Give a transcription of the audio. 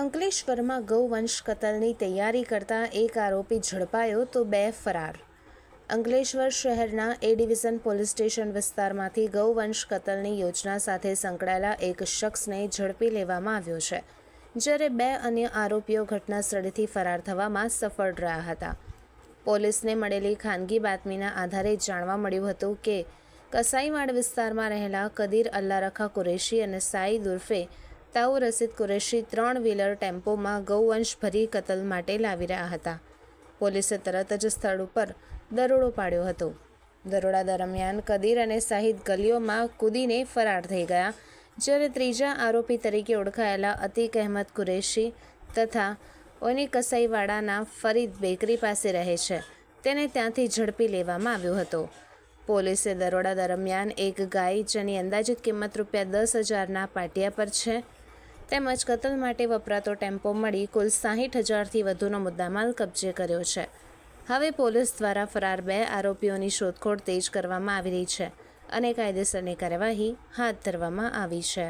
અંકલેશ્વરમાં ગૌવંશ કતલની તૈયારી કરતા એક આરોપી ઝડપાયો તો બે ફરાર. અંકલેશ્વર શહેરના એ ડિવિઝન પોલીસ સ્ટેશન વિસ્તારમાંથી ગૌવંશ કતલની યોજના સાથે સંકળાયેલા એક શખ્સને ઝડપી લેવામાં આવ્યો છે, જ્યારે બે અન્ય આરોપીઓ ઘટના સ્થળેથી ફરાર થવામાં સફળ રહ્યા હતા. પોલીસને મળેલી ખાનગી બાતમીના આધારે જાણવા મળ્યું હતું કે, કસાઈવાડ વિસ્તારમાં રહેલા કદીર અલ્લારખા કુરેશી અને સાઈ ઉર્ફે તાઉ રસીદ કુરેશી ત્રણ વ્હીલર ટેમ્પોમાં ગૌવંશ ભરી કતલ માટે લાવી રહ્યા હતા. પોલીસે તરત જ સ્થળ ઉપર દરોડો પાડ્યો હતો. દરોડા દરમિયાન કદીર અને સાહિદ ગલીઓમાં કૂદીને ફરાર થઈ ગયા, જ્યારે ત્રીજા આરોપી તરીકે ઓળખાયેલા અતિક અહેમદ કુરેશી તથા ઓની કસાઈવાડાના ફરીદ બેકરી પાસે રહે છે. તેને ત્યાંથી ઝડપી લેવામાં આવ્યો હતો. પોલીસે દરોડા દરમિયાન એક ગાય, જેની અંદાજિત કિંમત રૂપિયા દસ હજારના પાટિયા પર છે તેમજ કતલ માટે વપરાતો ટેમ્પો મળી કુલ સાહીઠ હજારથી વધુનો મુદ્દામાલ કબજે કર્યો છે. હવે પોલીસ દ્વારા ફરાર બે આરોપીઓની શોધખોળ તેજ કરવામાં આવી રહી છે અને કાયદેસરની કાર્યવાહી હાથ ધરવામાં આવી છે.